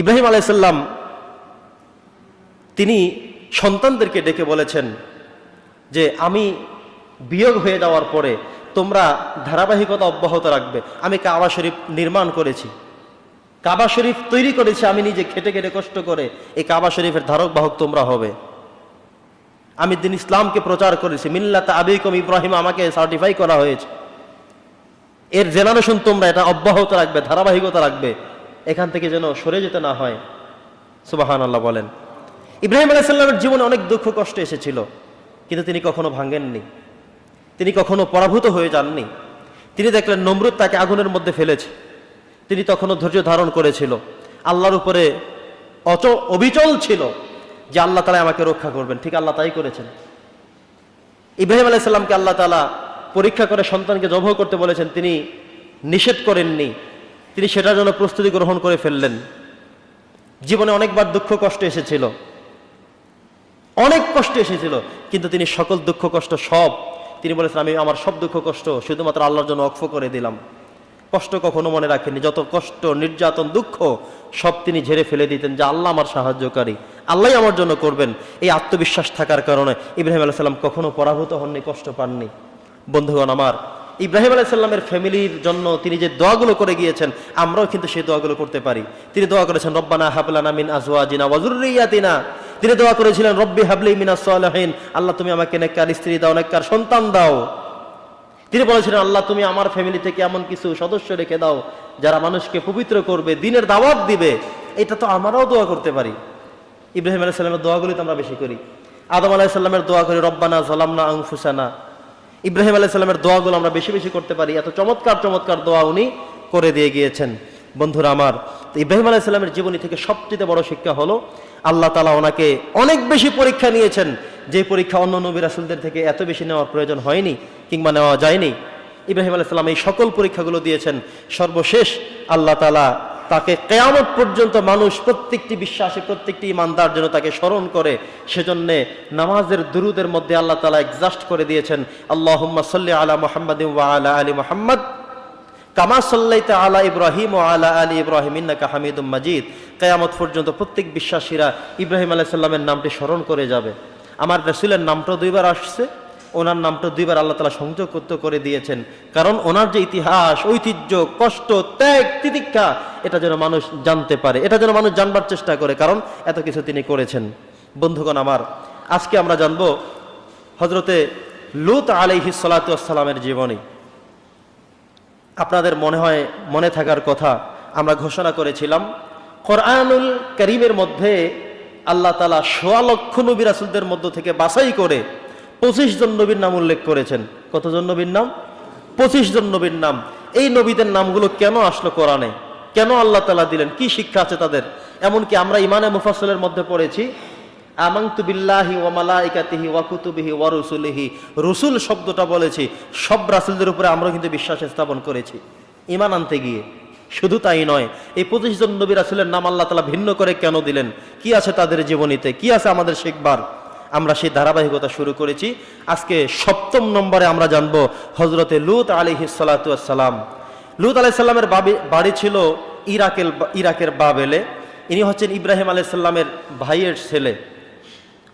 ইব্রাহিম আলাইসাল্লাম তিনি সন্তানদেরকে ডেকে বলেছেন যে, আমি বিয়োগ হয়ে যাওয়ার পরে তোমরা ধারাবাহিকতা অব্যাহত রাখবে। আমি কাবা শরীফ নির্মাণ করেছি। কাবা শরীফ তৈরি করেছি আমি নিজে খেটে খেটে কষ্ট করে। এই কাবা শরীফের ধারক বাহক তোমরা হবে। আমি দিন ইসলামকে প্রচার করেছি। মিল্লাত আবিকম ইব্রাহিম আমাকে সার্টিফাই করা হয়েছে। এর জেনারেশন তোমরা এটা অব্যাহত রাখবে, ধারাবাহিকতা রাখবে। এখান থেকে যেন সরে যেতে না হয়। সুবাহান আল্লাহ বলেন। ইব্রাহিম আলাইসাল্লামের জীবনে অনেক দুঃখ কষ্ট এসেছিল, কিন্তু তিনি কখনো ভাঙ্গেননি তিনি কখনো পরাভূত হয়ে যাননি। তিনি দেখলেন নমরুদ তাকে আগুনের মধ্যে ফেলেছে। তিনি তখনও ধৈর্য ধারণ করেছিল। আল্লাহর উপরে অচ অবিচল ছিল যে আল্লাহ তালা আমাকে রক্ষা করবেন। ঠিক আল্লাহ তাই করেছেন। ইব্রাহিম আলাইসাল্লামকে আল্লাহ তালা পরীক্ষা করে সন্তানকে জবহ করতে বলেছেন, তিনি নিষেধ করেননি। তিনি সেটার জন্য প্রস্তুতি গ্রহণ করে ফেললেন। জীবনে অনেকবার দুঃখ কষ্ট এসেছিল। অনেক কষ্ট এসেছিল, কিন্তু তিনি সকল দুঃখ কষ্ট সব, তিনি বলেছেন, আমি আমার সব দুঃখ কষ্ট শুধুমাত্র আল্লাহর জন্য অক্ষ করে দিলাম। কষ্ট কখনো মনে রাখেননি। যত কষ্ট, নির্যাতন, দুঃখ, সব তিনি ঝেড়ে ফেলে দিতেন যে আল্লাহ আমার সাহায্যকারী আল্লাহ আমার জন্য করবেন। এই আত্মবিশ্বাস থাকার কারণে ইব্রাহিম আলাহ সাল্লাম কখনো পরাভূত হননি, কষ্ট পাননি। বন্ধুগণ আমার ইব্রাহিম আলাইসাল্লামের ফ্যামিলির জন্য তিনি যে দোয়াগুলো করে গিয়েছেন, আমরাও কিন্তু সেই দোয়াগুলো করতে পারি। তিনি দোয়া করেছেন, রব্বানা হাবলানা মিন আজওয়াজিনা ওয়াজুররিয়াতিনা তিনি দোয়া করেছিলেন, রব্বি হাবলি মিনা সালেহিন। আল্লাহ, তুমি আমাকে নেককার স্ত্রী দাও, নেককার সন্তান দাও। তিনি বলেছিলেন, আল্লাহ, তুমি আমার ফ্যামিলি থেকে এমন কিছু সদস্য রেখে দাও, যারা মানুষকে পবিত্র করবে, দিনের দাওয়াত দিবে। এটা তো আমরাও দোয়া করতে পারি। ইব্রাহিম আলাইসাল্লামের দোয়াগুলি তো আমরা বেশি করি। আদম আলাইসাল্লামের দোয়া করি, রব্বানা জালামনা আংফুসানা ইব্রাহিম আলাইসাল্লামের দোয়াগুলো আমরা বেশি বেশি করতে পারি। এত চমৎকার চমৎকার দোয়া উনি করে দিয়ে গিয়েছেন। বন্ধুরা আমার ইব্রাহিম আলাইসাল্লামের জীবনী থেকে সবচেয়ে বড় শিক্ষা হলো, আল্লাহ তালা ওনাকে অনেক বেশি পরীক্ষা নিয়েছেন, যে পরীক্ষা অন্য নবী রাসুলদের থেকে এত বেশি নেওয়ার প্রয়োজন হয়নি কিংবা নেওয়া যায়নি। ইব্রাহিম আলাইসাল্লাম এই সকল পরীক্ষাগুলো দিয়েছেন। সর্বশেষ আল্লাহ তালা তাকে কেয়ামত পর্যন্ত মানুষ প্রত্যেকটি বিশ্বাসী, প্রত্যেকটি ইমানদার জন্য তাকে স্মরণ করে, সেজন্যে নামাজের দুরুদের মধ্যে আল্লাহ তালা এক্সাস্ট করে দিয়েছেন আল্লাহ সাল্লি আলা মোহাম্মদ আলা আলী মোহাম্মদ কামা সাল্লাইতে আলা ইব্রাহিম ও আলা আলী ইব্রাহিম, ইন্নাকা হামিদুম মাজিদ কেয়ামত পর্যন্ত প্রত্যেক বিশ্বাসীরা ইব্রাহিম আলাইসাল্লামের নামটি স্মরণ করে যাবে। আমার রসুলের নামটা দুইবার আসছে। ওনার নামটা দুইবার আল্লাহ তালা সংযুক্ত করে দিয়েছেন। কারণ ওনার যে ইতিহাস, ঐতিহ্য, কষ্ট, ত্যাগ, তিতিক্ষা, এটা যেন মানুষ জানতে পারে। এটা যেন মানুষ জানবার চেষ্টা করে, কারণ এত কিছু তিনি করেছেন। বন্ধুগণ আমার, আজকে আমরা জানব হজরতে লুত আলাইহি সালাতামের জীবনী। আপনাদের মনে হয়, মনে থাকার কথা আমরা ঘোষণা করেছিলাম, কোরআনুল করিমের মধ্যে আল্লাহ তালা সোয়া লক্ষ নবী রাসুলদের মধ্য থেকে বাছাই করে পঁচিশ জন নবীর নাম উল্লেখ করেছেন। কতজন নবীর নাম? পঁচিশ জন নবীর নাম। এই নবীদের নামগুলো কেন আসলো কোরআনে? কেন আল্লাহ তালা দিলেন? কি শিক্ষা আছে তাদের? এমনকি আমরা ইমানে মুফাসলের মধ্যে পড়েছি আমাংতু বিল্লাহি ওয়া মালাইকাতিহি ওয়া কুতুবিহি ওয়া রুসুলিহি। রসুল শব্দটা বলেছি, সব রাসুলদের উপরে আমরা কিন্তু বিশ্বাস স্থাপন করেছি। ইমান আনতে গিয়ে। শুধু তাই নয়, এই পঁচিশ জন নবী রাসুলের নাম আল্লাহ তালা ভিন্ন করে কেন দিলেন? কি আছে তাদের জীবনীতে? কি আছে আমাদের শিখবার? আমরা সেই ধারাবাহিকতা শুরু করেছি। আজকে সপ্তম নম্বরে আমরা জানব হজরতে লুত আলিহি সালাতাম লুত আলাইসাল্লামের বাড়ি ছিল ইরাকের ইরাকের বাবেলে। ইনি হচ্ছেন ইব্রাহিম আলাইসাল্লামের ভাইয়ের ছেলে।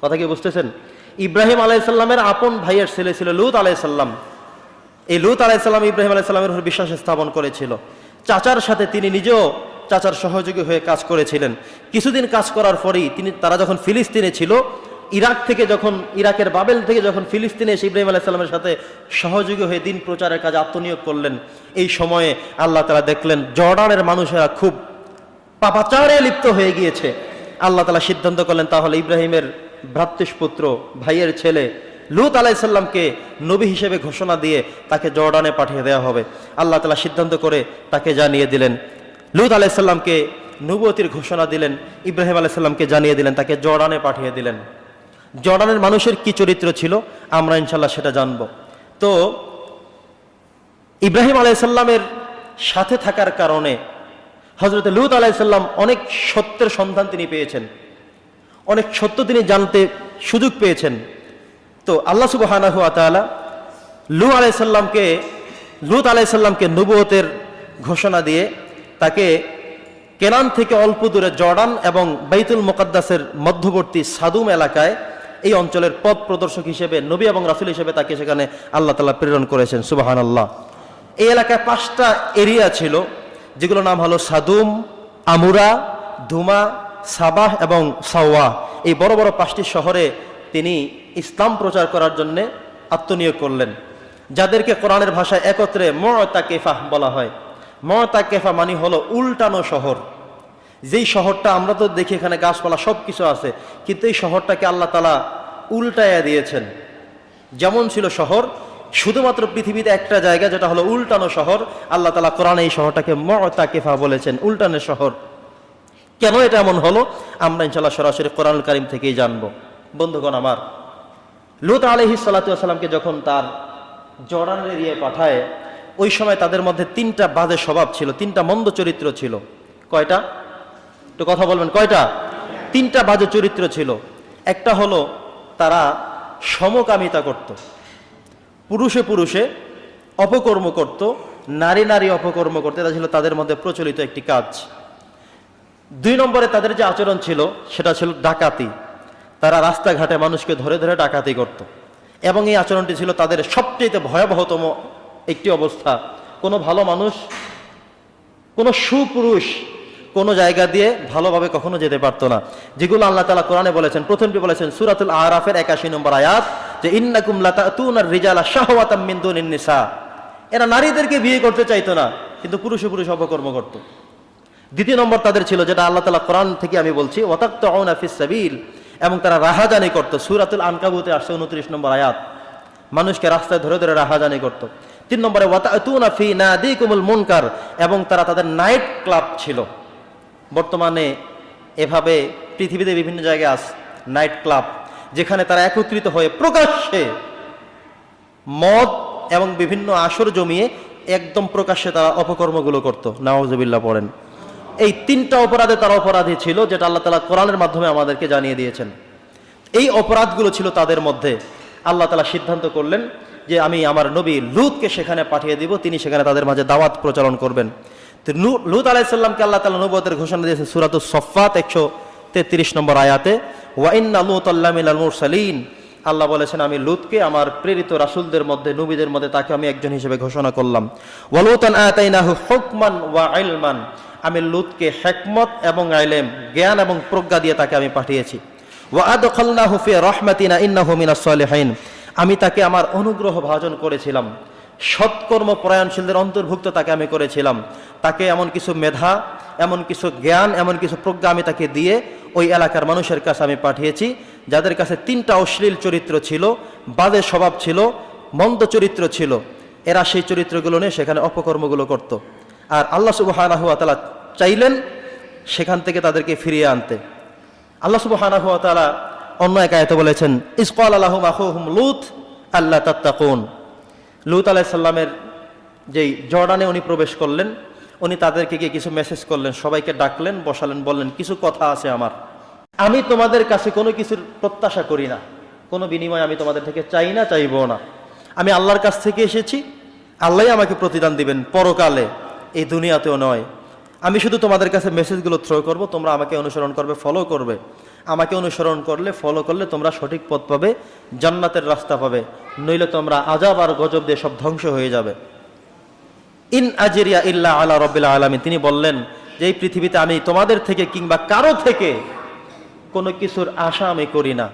কথা কি বুঝতেছেন? ইব্রাহিম আলাইসাল্লামের আপন ভাইয়ের ছেলে ছিল লুত আলাইসাল্লাম এই লুত আলাইসাল্লাম ইব্রাহিম আলাইসাল্লামের উপর বিশ্বাস স্থাপন করেছিল। চাচার সাথে তিনি নিজেও চাচার সহযোগী হয়ে কাজ করেছিলেন। কিছুদিন কাজ করার পরেই তিনি, তারা যখন ফিলিস্তিনে ছিল ইরাক থেকে যখন, ইরাকের বাবেল থেকে যখন ফিলিস্তিনে এসে ইব্রাহিম আলাইসাল্লামের সাথে সহযোগী হয়ে দিন প্রচারের কাজে আত্মনিয়োগ করলেন, এই সময়ে আল্লাহ তালা দেখলেন জর্ডানের মানুষেরা খুব পাপাচারে লিপ্ত হয়ে গিয়েছে। আল্লাহ তালা সিদ্ধান্ত করলেন, তাহলে ইব্রাহিমের ভ্রাতৃষ্পুত্র ভাইয়ের ছেলে লুত আলাইসাল্লামকে নবী হিসেবে ঘোষণা দিয়ে তাকে জর্ডানে পাঠিয়ে দেওয়া হবে। আল্লাহ তালা সিদ্ধান্ত করে তাকে জানিয়ে দিলেন। লুত আলাইসাল্লামকে নবতির ঘোষণা দিলেন, ইব্রাহিম আলাইসাল্লামকে জানিয়ে দিলেন, তাকে জর্ডানে পাঠিয়ে দিলেন। জর্ডানের মানুষের কি চরিত্র ছিল, আমরা ইনশাল্লাহ সেটা জানব। তো, ইব্রাহিম আলাইসাল্লামের সাথে থাকার কারণে হজরত লুত আলাইসাল্লাম অনেক সত্যের সন্ধান তিনি পেয়েছেন। অনেক সত্য তিনি জানতে সুযোগ পেয়েছেন। তো, আল্লাহ সুবাহানাহু আতালা লু আলাইসাল্লামকে লুত আলাইসাল্লামকে নবুয়তের ঘোষণা দিয়ে তাকে কেনান থেকে অল্প দূরে জর্ডান এবং বাইতুল মোকাদ্দাসের মধ্যবর্তী সাদুম এলাকায় এই অঞ্চলের পথ প্রদর্শক হিসেবে, নবী এবং রাসুল হিসেবে তাকে সেখানে আল্লাহ তালা প্রেরণ করেছেন সুবাহান আল্লাহ এই এলাকায় পাঁচটা এরিয়া ছিল যেগুলো নাম হলো সাদুম, আমুরা ধুমা সাবাহ এবং সাওয়া এই বড় বড় পাঁচটি শহরে তিনি ইসলাম প্রচার করার জন্য আত্মনিয়োগ করলেন। যাদেরকে কোরআনের ভাষায় একত্রে মতা কেফাহ বলা হয়। মতা কেফা মানে হলো উল্টানো শহর। যেই শহরটা আমরা তো দেখি এখানে গাছপালা সব কিছু আছে, কিন্তু এই শহরটাকে আল্লাহ তালা উল্টায়া দিয়েছেন। যেমন ছিল শহর, শুধুমাত্র পৃথিবীতে একটা জায়গা যেটা হলো উল্টানো শহর, আল্লাহ তালা কোরআন এই শহরটাকে মতা কেফা বলেছেন, উল্টানের শহর। কেন এটা এমন হলো? আমরা ইনশাল্লাহ সরাসরি কোরআন কারিম থেকেই জানব। বন্ধুগণ আমার, লুত আলহি সাল্লাতামকে যখন তার জর্ডানের এরিয়ায় পাঠায়, ওই সময় তাদের মধ্যে তিনটা বাজে স্বভাব ছিল, তিনটা মন্দ চরিত্র ছিল। কয়টা? একটু কথা বলবেন, কয়টা? তিনটা বাজে চরিত্র ছিল। একটা হলো তারা সমকামিতা করত। পুরুষে পুরুষে অপকর্ম করত, নারী নারী অপকর্ম করতে, এটা ছিল তাদের মধ্যে প্রচলিত একটি কাজ। দুই নম্বরে তাদের যে আচরণ ছিল, সেটা ছিল ডাকাতি। তারা রাস্তাঘাটে মানুষকে ধরে ধরে ডাকাতি করত। এবং এই আচরণটি ছিল তাদের সবচেয়ে ভয়াবহতম একটি অবস্থা। কোনো ভালো মানুষ, কোনো সুপুরুষ কোনো জায়গা দিয়ে ভালোভাবে কখনো যেতে পারতো না। যেগুলো আল্লাহ তালা কোরআনে বলেছেন, প্রথমটি বলেছেন সুরাতুল আরাফের একাশি নম্বর আয়াত, যে ইন্নাকুম লাতাতুনার রিজালা শাহওয়াতাম এরা নারীদেরকে বিয়ে করতে চাইতো না, কিন্তু পুরুষে পুরুষ অপকর্ম করতো। দ্বিতীয় নম্বর তাদের ছিল, যেটা আল্লাহ তালা কোরআন থেকে আমি বলছি ওয়াতাক্ত সাবিল, এবং তারা রাহাজানি করতো। সুরাতুল আনকাবুতে আসছে উনত্রিশ নম্বর আয়াত। মানুষকে রাস্তায় ধরে ধরে রাহাজানি করতো। তিন নম্বরে ওয়াতাতুনা ফি নাদিকুমুল মুনকার, এবং তারা তাদের নাইট ক্লাব ছিল। বর্তমানে এভাবে পৃথিবীতে বিভিন্ন জায়গায় আস নাইট ক্লাব যেখানে তারা একত্রিত হয়ে প্রকাশ্যে মদ এবং বিভিন্ন আসর জমিয়ে একদম প্রকাশ্যে তারা অপকর্মগুলো করতো। নওয়াজবিল্লা পড়েন। এই তিনটা অপরাধে তারা অপরাধী ছিল, যেটা আল্লাহ তালা কোরআনের মাধ্যমে আমাদেরকে জানিয়ে দিয়েছেন। এই অপরাধগুলো ছিল তাদের মধ্যে আল্লাহ তালা সিদ্ধান্ত করলেন যে, আমি আমার নবী লুতকে সেখানে পাঠিয়ে দিব, তিনি সেখানে তাদের মাঝে দাওয়াত প্রচলন করবেন। লুত আলাইসাল্লামকে আল্লাহ তালা নবতের ঘোষণা দিয়েছে সুরাত সফাত একশো তেত্রিশ নম্বর আয়াতে ওয়াইন্না লুত মুরসালিন। আল্লাহ বলেছেন, আমি লুতকে আমার প্রেরিত রাসূলদের মধ্যে, নবীদের মধ্যে তাকে আমি একজন হিসেবে ঘোষণা করলাম। ওয়ালুতান আতাইনাহু হুকমান ওয়া ইলমান। আমি লুতকে হেকমত এবং আইলেম, জ্ঞান এবং প্রজ্ঞা দিয়ে তাকে আমি পাঠিয়েছি। ওয়া আদখালনাহু ফি রাহমাতিনা ইন্নাহু মিনাস সালিহিন। আমি তাকে আমার অনুগ্রহ ভাজন করেছিলাম। সৎকর্ম পরায়ণশীলদের অন্তর্ভুক্ত তাকে আমি করেছিলাম। তাকে এমন কিছু মেধা, এমন কিছু জ্ঞান, এমন কিছু প্রজ্ঞা আমি তাকে দিয়ে ওই এলাকার মানুষের কাছে আমি পাঠিয়েছি, যাদের কাছে তিনটা অশ্লীল চরিত্র ছিল, বাজে স্বভাব ছিল, মন্দ চরিত্র ছিল। এরা সেই চরিত্রগুলো নিয়ে সেখানে অপকর্মগুলো করত। আর আল্লাহ সুবহানাহু ওয়া তাআলা চাইলেন সেখান থেকে তাদেরকে ফিরিয়ে আনতে। আল্লাহ সুবহানাহু ওয়া তাআলা অন্য এক আয়াতে বলেছেন ইসকাল আলাহুম আখুহুম লুত আল্লাহ তাত্তাকুন। লুত আলাইহিস সালামের যেই জর্ডানে উনি প্রবেশ করলেন, উনি তাদেরকে গিয়ে কিছু মেসেজ করলেন, সবাইকে ডাকলেন, বসালেন, বললেন, কিছু কথা আছে আমার। আমি তোমাদের কাছে কোনো কিছুর প্রত্যাশা করি না। কোনো বিনিময় আমি তোমাদের থেকে চাই না, চাইব না। আমি আল্লাহর কাছ থেকে এসেছি। আল্লাহই আমাকে প্রতিদান দিবেন পরকালে, এই দুনিয়াতেও নয়। আমি শুধু তোমাদের কাছে মেসেজগুলো থ্রো করব, তোমরা আমাকে অনুসরণ করবে ফলো করবে। আমাকে অনুসরণ করলে ফলো করলে তোমরা সঠিক পথ পাবে, জান্নাতের রাস্তা পাবে। নইলে তোমরা আজাব আর গজব দিয়ে সব ধ্বংস হয়ে যাবে। ইন আজেরিয়া ইল্লা আলা রবিল্লা আলমী তিনি বললেন যে, এই পৃথিবীতে আমি তোমাদের থেকে কিংবা কারও থেকে কোনো কিছুর আশা আমি করি না।